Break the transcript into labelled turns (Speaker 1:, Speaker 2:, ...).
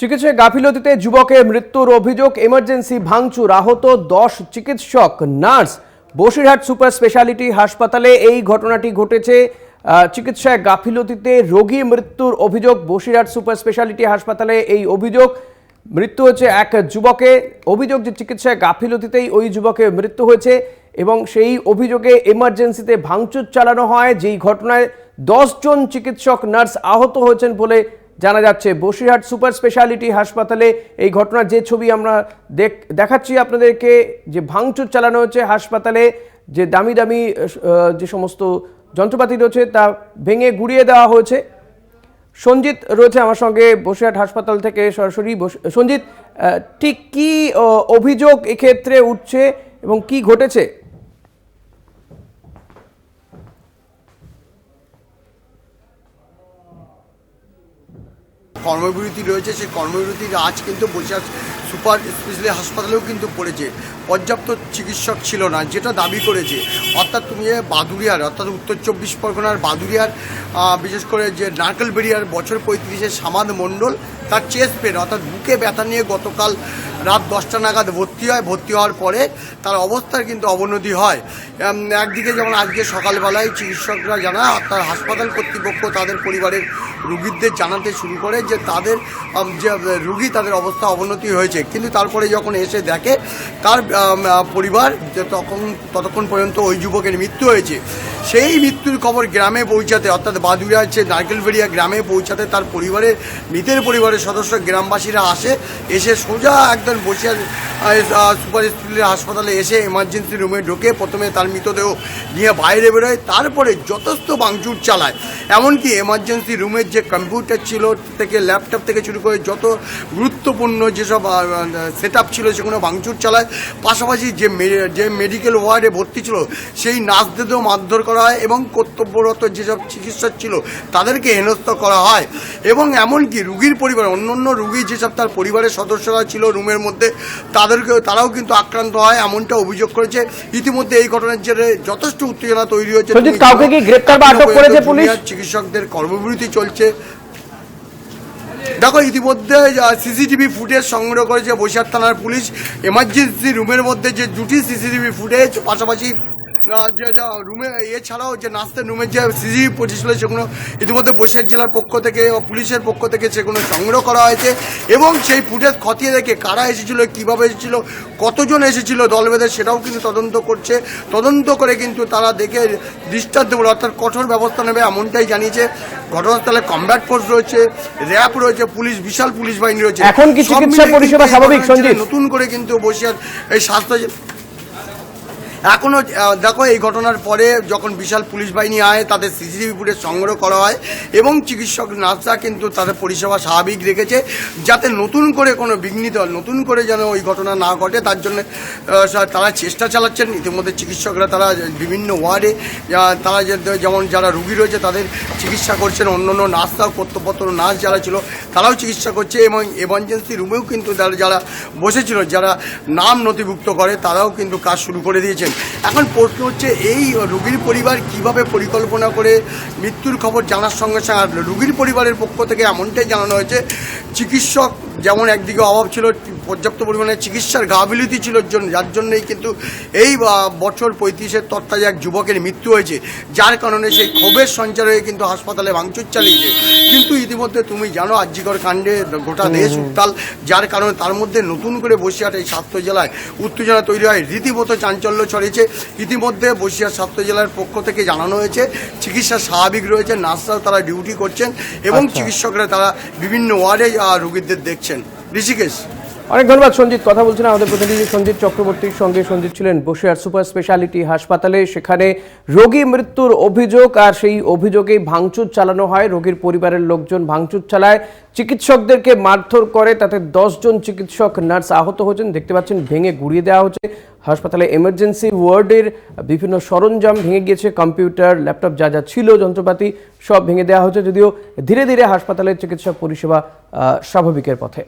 Speaker 1: চিকিৎসায় গাফিলতিতে যুবকের মৃত্যুর অভিযোগ এমার্জেন্সি ভাঙচুর, আহত দশ চিকিৎসক, নার্স, বসিরহাট সুপার স্পেশালিটি হাসপাতালে এই ঘটনাটি ঘটেছে। চিকিৎসায় গাফিলতিতে রোগী মৃত্যুর অভিযোগ, বসিরহাট সুপার স্পেশালিটি হাসপাতালে এই অভিযোগ। মৃত্যু হয়েছে এক যুবকে। অভিযোগ যে চিকিৎসায় গাফিলতিতেই ওই যুবকের মৃত্যু হয়েছে এবং সেই অভিযোগে এমার্জেন্সিতে ভাঙচুর চালানো হয়। যেই ঘটনায় জন চিকিৎসক, নার্স আহত হয়েছেন বলে জানা যাচ্ছে, বসিরহাট সুপার স্পেশালিটি হাসপাতালে এই ঘটনার যে ছবি আমরা দেখ, দেখাচ্ছি আপনাদেরকে, যে ভাঙচুর চালানো হচ্ছে হাসপাতালে, যে দামি দামি যে সমস্ত যন্ত্রপাতি রয়েছে তা ভেঙে গুড়িয়ে দেওয়া হয়েছে। সঞ্জিত রয়েছে আমার সঙ্গে, বসিরহাট হাসপাতাল থেকে সরাসরি। সঞ্জিত ঠিক কি অভিযোগ এক্ষেত্রে উঠছে এবং কি ঘটেছে?
Speaker 2: কর্মবিরতি রয়েছে, সেই কর্মবিরতির আজ কিন্তু বসিরহাট সুপার স্পেশালি হাসপাতালেও কিন্তু পড়েছে। পর্যাপ্ত চিকিৎসক ছিল না, যেটা দাবি করেছে। অর্থাৎ তুমি বাদুরিয়ার অর্থাৎ উত্তর চব্বিশ পরগনার বাদুরিয়ার বিশেষ করে যে নারকেল বেড়িয়ার বছর পঁয়ত্রিশের সামাদ মণ্ডল, তার চেস্ট পেন অর্থাৎ বুকে ব্যথা নিয়ে গতকাল রাত দশটা নাগাদ ভর্তি হয়। ভর্তি হওয়ার পরে তার অবস্থার কিন্তু অবনতি হয়। একদিকে যেমন আজকে সকালবেলায় চিকিৎসকরা জানায় তার হাসপাতাল কর্তৃপক্ষ তাদের পরিবারের রুগীদের জানাতে শুরু করে যে তাদের যে, রুগী তাদের অবস্থা অবনতি হয়েছে। কিন্তু তারপরে যখন এসে দেখে তার পরিবার যে তখন, ততক্ষণ পর্যন্ত ওই যুবকের মৃত্যু হয়েছে। সেই মৃত্যুর খবর গ্রামে পৌঁছাতে, অর্থাৎ বাদুরিয়া হচ্ছে নারকেলবেড়িয়া গ্রামে পৌঁছাতে তার পরিবারের, মৃতের পরিবারের সদস্য গ্রামবাসীরা আসে, এসে সোজা একদম বসিয়ার সুপার স্পেশালিটি হাসপাতালে এসে এমার্জেন্সি রুমে ঢোকে। প্রথমে তার মৃতদেহ নিয়ে বাইরে বেরোয়, তারপরে যথেষ্ট ভাঙচুর চালায়। এমনকি এমার্জেন্সি রুমের যে কম্পিউটার ছিল থেকে ল্যাপটপ থেকে শুরু করে যত গুরুত্বপূর্ণ যেসব সেট আপ ছিল সেগুলো ভাঙচুর চালায়। পাশাপাশি যে যে মেডিকেল ওয়ার্ডে ভর্তি ছিল, সেই নার্সদেরও মারধর করা হয় এবং কর্তব্যরত যেসব চিকিৎসক ছিল তাদেরকে হেনস্থ করা হয়। এবং এমনকি রুগীর পরিবার অন্য অন্য রুগী যেসব তার পরিবারের সদস্যরা ছিল রুমের মধ্যে তাদেরকে তারাও কিন্তু আক্রান্ত হয় এমনটা অভিযোগ করেছে। ইতিমধ্যে এই ঘটনার জেরে যথেষ্ট উত্তেজনা তৈরি হয়েছে।
Speaker 1: কাউকে কি গ্রেপ্তার বা আটক করেছে পুলিশ?
Speaker 2: চিকিৎসকদের কর্মবিরতি চলছে। দেখো ইতিমধ্যে সিসিটিভি ফুটেজ সংগ্রহ করেছে বৈশাখ থানার পুলিশ। এমার্জেন্সি রুমের মধ্যে যে দুটি সিসিটিভি ফুটেজ পাশাপাশি যে রুমে এছাড়াও যে নাস্তের রুমের যে ফুটেজ ছিল সেগুলো ইতিমধ্যে বৈশাখ জেলার পক্ষ থেকে পুলিশের পক্ষ থেকে সেগুলো সংগ্রহ করা হয়েছে এবং সেই ফুটেজ খতিয়ে দেখে কারা এসেছিল কীভাবে এসেছিল কতজন এসেছিল দল বেঁধে সেটাও কিন্তু তদন্ত করছে। তদন্ত করে কিন্তু তারা দেখে দৃষ্টান্ত দেবে অর্থাৎ কঠোর ব্যবস্থা নেবে এমনটাই জানিয়েছে। ঘটনাস্থলে কমব্যাট ফোর্স রয়েছে র্যাব রয়েছে পুলিশ বিশাল পুলিশ বাহিনী রয়েছে।
Speaker 1: এখন কি চিকিৎসা পরিষেবা স্বাভাবিক?
Speaker 2: নতুন করে কিন্তু বসিয়ার এই স্বাস্থ্য এখনও আহ, দেখো এই ঘটনার পরে যখন বিশাল পুলিশ বাহিনী আয় তাদের সিসিটিভি ফুটেজ সংগ্রহ করা হয় এবং চিকিৎসক নার্সরা কিন্তু তাদের পরিষেবা স্বাভাবিক রেখেছে যাতে নতুন করে কোনো বিঘ্নিত নতুন করে যেন ওই ঘটনা না ঘটে। তার জন্য তারা চেষ্টা চালাচ্ছেন। ইতিমধ্যে চিকিৎসকরা তারা বিভিন্ন ওয়ার্ডে তারা যেমন যারা রুগী রয়েছে তাদের চিকিৎসা করছেন। অন্য অন্য নার্সরাও কর্তব্যরত নার্স যারা ছিল তারাও চিকিৎসা করছে এবং এমার্জেন্সি রুমেও কিন্তু যারা যারা বসেছিল যারা নাম নথিভুক্ত করে তারাও কিন্তু কাজ শুরু করে দিয়েছেন এখন প্রশ্ন হচ্ছে এই রুগীর পরিবার কীভাবে পরিকল্পনা করে মৃত্যুর খবর জানার সঙ্গে সঙ্গে রুগীর পরিবারের পক্ষ থেকে এমনটাই জানানো হয়েছে, চিকিৎসক যেমন একদিকে অভাব ছিল পর্যাপ্ত পরিমাণে চিকিৎসার গাফিলতি ছিল যার জন্যই কিন্তু এই বছর পঁয়ত্রিশের তত্ত্বায় এক যুবকের মৃত্যু হয়েছে যার কারণে সেই ক্ষোভের সঞ্চার হয়ে কিন্তু হাসপাতালে ভাঙচুর চালিয়েছে। কিন্তু ইতিমধ্যে তুমি জানো আর্যিকর কাণ্ডে গোটা দেশ উত্তাল যার কারণে তার মধ্যে নতুন করে বসিরহাট এই স্বাস্থ্য জেলায় উত্তেজনা তৈরি হয়। রীতিমতো চাঞ্চল্য ছড়িয়েছে। ইতিমধ্যে বসিরহাট স্বাস্থ্য জেলার পক্ষ থেকে জানানো হয়েছে চিকিৎসা স্বাভাবিক রয়েছে নার্সরাও তারা ডিউটি করছেন এবং
Speaker 1: আচ্ছা।
Speaker 2: চিকিৎসকরা তারা বিভিন্ন ওয়ার্ডে রোগীদের দেখছেন। ঋষিকেশ
Speaker 1: অনেক ধন্যবাদ, সঞ্জিত। কথা বলছেন আমাদের প্রতিনিধি সঞ্জিত চক্রবর্তীর সঙ্গে। সঞ্জিত ছিলেন বসিরহাট সুপার স্পেশালিটি হাসপাতালে। সেখানে রোগী মৃত্যুর অভিযোগ আর সেই অভিযোগেই ভাঙচুর চালানো হয়। রোগীর পরিবারের লোকজন ভাঙচুর চালায়। চিকিৎসকদেরকে মারধর করে। তাতে জন চিকিৎসক, নার্স আহত হয়েছেন। দেখতে পাচ্ছেন, ভেঙে গুড়িয়ে দেওয়া হচ্ছে। হাসপাতালে এমার্জেন্সি ওয়ার্ডের বিভিন্ন সরঞ্জাম ভেঙে গিয়েছে। কম্পিউটার, ল্যাপটপ যা যা ছিল, যন্ত্রপাতি সব ভেঙে দেওয়া হচ্ছে। যদিও ধীরে ধীরে হাসপাতালের চিকিৎসা পরিষেবা স্বাভাবিকের পথে।